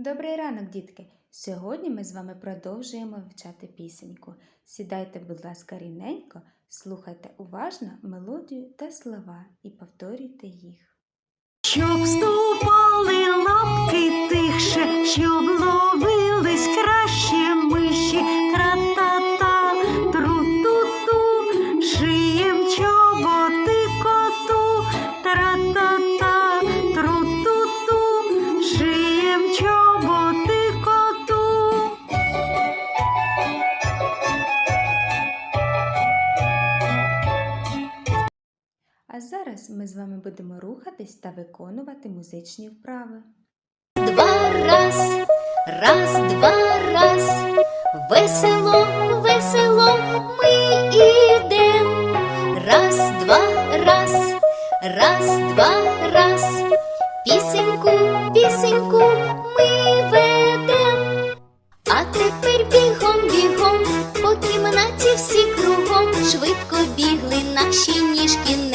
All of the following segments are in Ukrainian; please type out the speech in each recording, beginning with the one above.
Добрий ранок, дітки! Сьогодні ми з вами продовжуємо вивчати пісеньку. Сідайте, будь ласка, рівненько, слухайте уважно мелодію та слова і повторюйте їх. Щоб ступали лапки тихше, щоб ми з вами будемо рухатись та виконувати музичні вправи. Два раз, раз, два раз, весело, весело ми ідем. Раз, два, раз, раз, два, раз, пісеньку, пісеньку ми ведем. А тепер бігом, бігом, по кімнаті всі кругом, швидко бігли наші ніжки,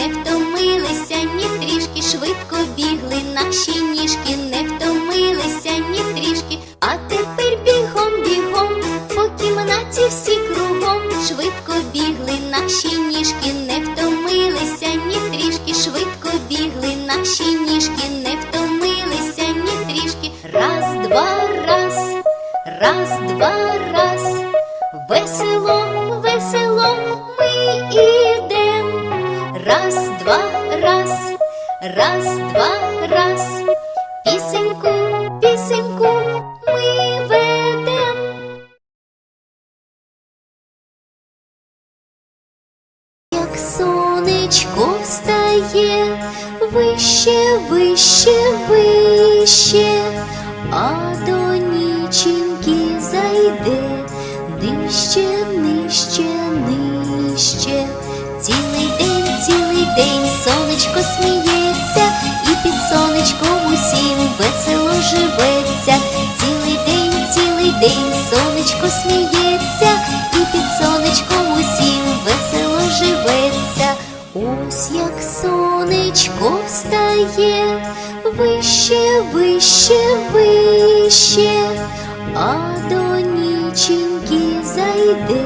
наші ніжки, не втомилися ні трішки, швидко бігли наші ніжки, не втомилися ні трішки. Раз, два, раз. Раз, два, раз, весело, весело ми ідем. Раз, два, раз, раз, два, сонечко встає, вище, вище, вище, а до ніченьки зайде нижче, нижче, нижче. Цілий день, цілий день сонечко сміється, і під сонечком усім весело живеться. Цілий день, цілий день сонечко сміється, і під сонечком усім як сонечко встає, вище, вище, вище, а до ніченьки зайде.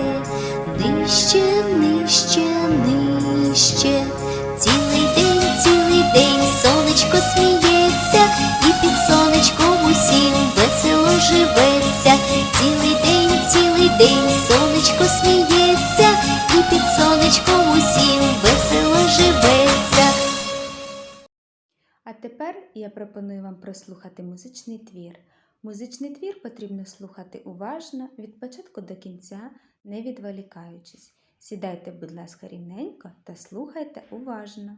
Нижче, нижче, нижче. Цілий день, цілий день сонечко сміється, і під сонечком усім весело живеться. Цілий день, цілий день сонечко сміється, і під сонечком усім тепер я пропоную вам прослухати музичний твір. Музичний твір потрібно слухати уважно від початку до кінця, не відволікаючись. Сідайте, будь ласка, рівненько та слухайте уважно.